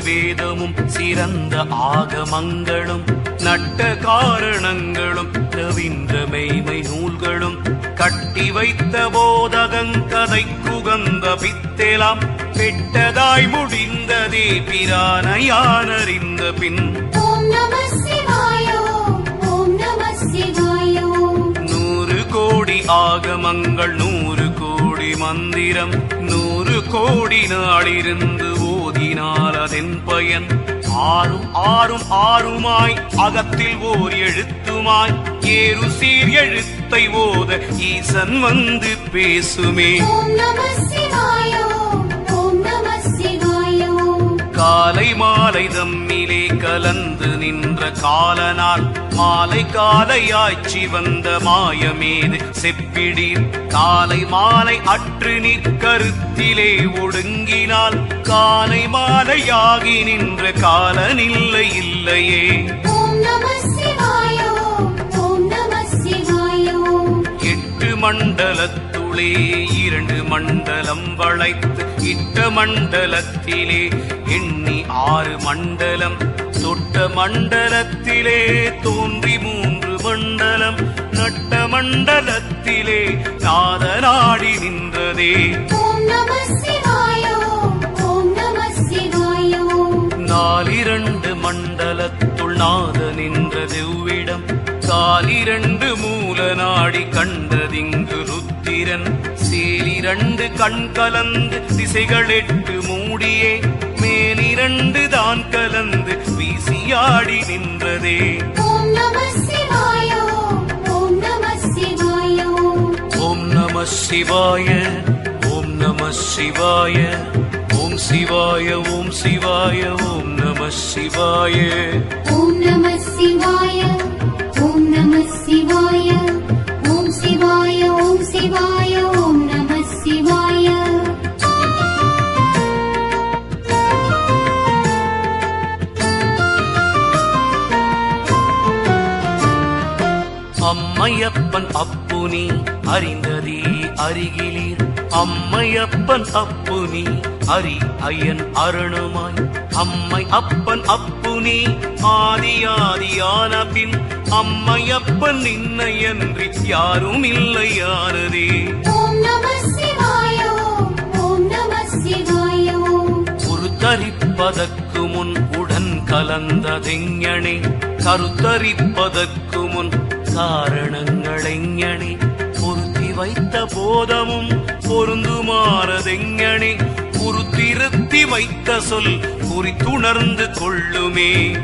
வேதமும் சிறந்த ஆகமங்களும் நட்ட காரணங்களும் ரவின்ற மெய்மை நூல்களும் கட்டி வைத்த போதகங்கதை குகந்த பித்தெலாம் பெட்டதாய் முடிந்ததே பிரானையானறிந்த பின். நூறு கோடி ஆகமங்கள் நூறு கோடி மந்திரம் நூறு கோடி நாளிருந்து ஓதினால் அதன் பயன். ஆறும் ஆறும் ஆறுமாய் அகத்தில் ஓர் எழுத்துமாய். ஏறு சீர் எழுத்தை ஓத ஈசன் வந்து பேசுமே. கலந்து நின்ற காலனார். மாலை காலையாய்ச்சி வந்த மாயமேது செப்பிடீர் காலை மாலை அற்று நிற்கருத்திலே ஒடுங்கினால். காலை மாலையாகி நின்ற காலனில்லை இல்லையே. எட்டு மண்டலத்துளே இரண்டு மண்டலம் வளைத்து இட்ட மண்டலத்திலே எண்ணி ஆறு மண்டலம். தொட்ட மண்டலத்திலே தோன்றி மூன்று மண்டலம். நட்ட மண்டலத்திலே நாதனாடி நின்றதே. நாலிரண்டு மண்டலத்துள் நாத நின்ற தெவ்விடம். காலிரண்டு மூல நாடி கண்டதிங்கு ருத்திரன். சேலிரண்டு கண் கலந்து திசைகள் எட்டு மூடியே மேலிரண்டு தான் கலந்து வீசியாடி நின்றதே. ஓம் நம சிவாய ஓம் நம சிவாய. ஓம் நம சிவாய ஓம் நம சிவாய. ஓம் சிவாய ஓம் சிவாய ஓம் நம சிவாய. ஓம் நம சிவாய. நம சிவாய ஓம் சிவாய ஓம் சிவாய ஓம் நம சிவாய அம்மையப்பன் அப்புனி அறிந்ததே அருகிலீர் அம்மையப்பன் அப்புனி அரி ஐயன் அருணுமாய். அம்மை அப்பன் அப்பு அப்புனி ஆதியாதியான பின் அம்மையப்பன் நின்னையன்றி யாரும் இல்லையானதே உருத்தரிப்பதற்கு முன் உடன் கலந்ததெஞனே கருத்தரிப்பதற்கு முன் காரணங்களெஞனே பொருத்தி வைத்த போதமும் பொருந்துமாறதெஞனே பொருத்திருத்தி வைத்த சொல் குறித்துணர்ந்து கொள்ளுமே.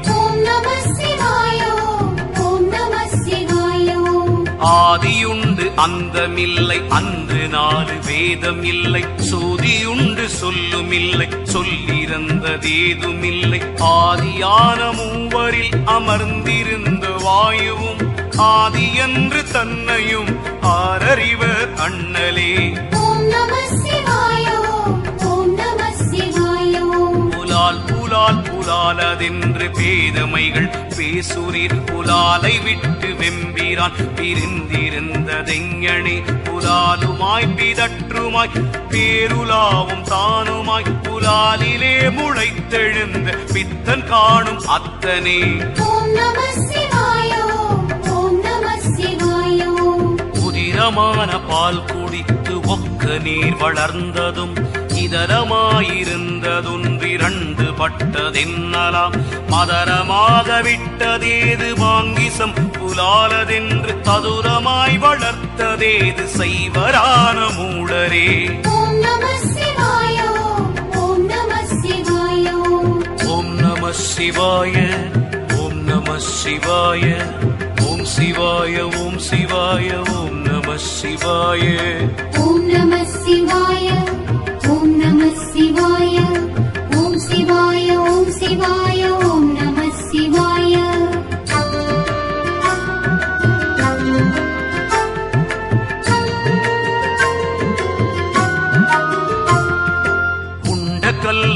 ஆதியுண்டு அந்தமில்லை அன்று நாலு வேதம் இல்லை சோதியுண்டு சொல்லும் இல்லை சொல்லிறந்ததேதுமில்லை ஆதியான மூவரில் அமர்ந்திருந்த வாயுவும் ஆதியன்று தன்னையும் ஆரறிவர் அண்ணலே. புலாலதென்று பேதமைகள் பேசுரீர் புலாலை விட்டு வெம்பிரான். பிரிந்திருந்ததெங்கனே புலாலுமாய் பிதற்றுமாய் பேருலாவும் தானுமாய் புலாலிலே முளைத்தெழுந்த பித்தன் காணும் அத்தனே. உதிரமான பால் குடித்து ஒக்க நீர் வளர்ந்ததும் இதரமாயிருந்ததொன்றிரண்டு பட்டதென்னலாம். மதரமாக விட்டதேது மாங்கிசம் புலாலதென்று சதுரமாய் வளர்த்ததேது சைவரான மூடரே ஓம் நம சிவாய ஓம் நம சிவாய ஓம் சிவாய ஓம் சிவாய ஓம் நம சிவாய.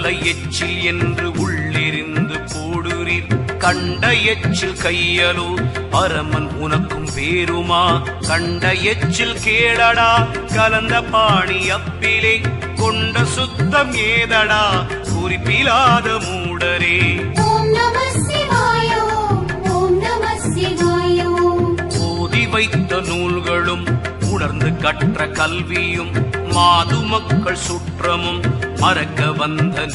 கல்லை எச்சில் என்று உள்ளிருந்து போடுறீர். கண்ட எச்சில் கையலோ பரமன் உனக்கும் வேறுமா? கண்ட எச்சில் கேளடா கலந்த பாணி அப்பிலே. கொண்ட சுத்தம் ஏதடா குறிப்பிலாத மூட சுடரே ஓம் நம சிவாய ஓம் ஓம் நம சிவாய. ஓம் ஓதி வைத்த நூல்களும் உணர்ந்து கற்ற கல்வியும் மாது மக்கள் சுற்றமும் மறக்க வந்த